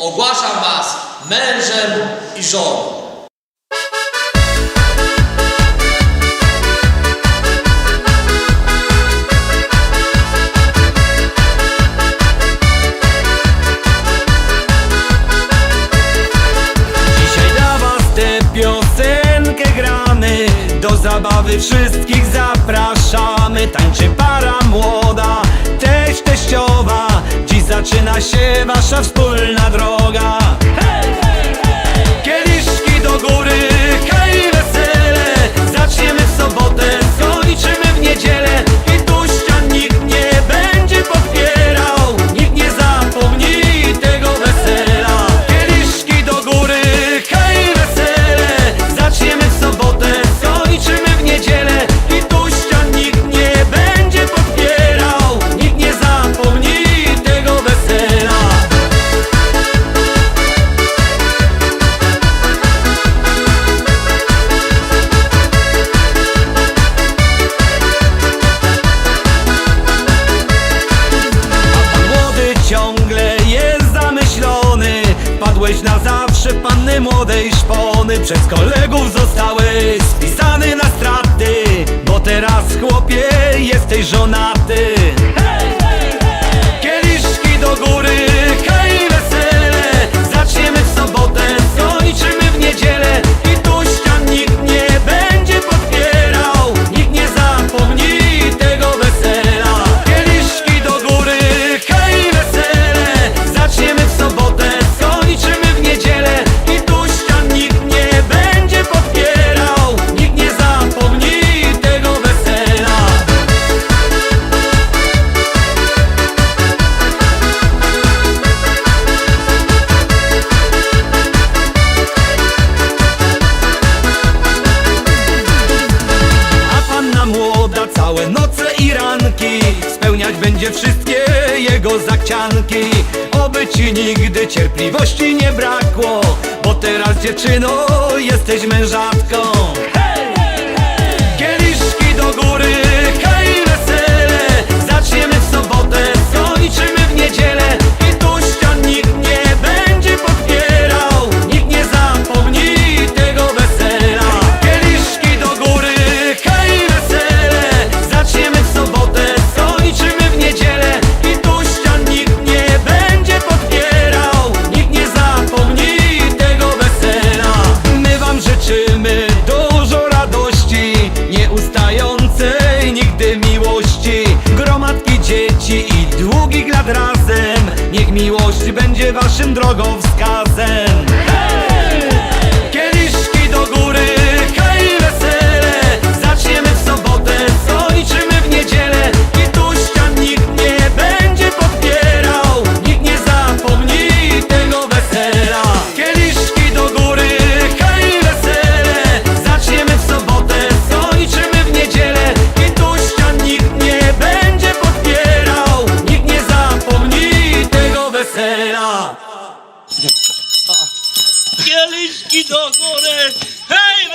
Ogłaszam Was mężem i żoną. do zabawy wszystkich zapraszamy, tańczy para młoda. Zaczyna się wasza wspólna droga. Byłeś na zawsze panny młodej szpony. Przez kolegów zostały spisane. wszystkie jego zachcianki. Oby ci nigdy cierpliwości nie brakło Bo teraz dziewczyno jesteś mężatką. Kieliszki do góry będzie waszym drogowskazem Kieliszki do góry. wesela. Kieliszki do góry! Hej,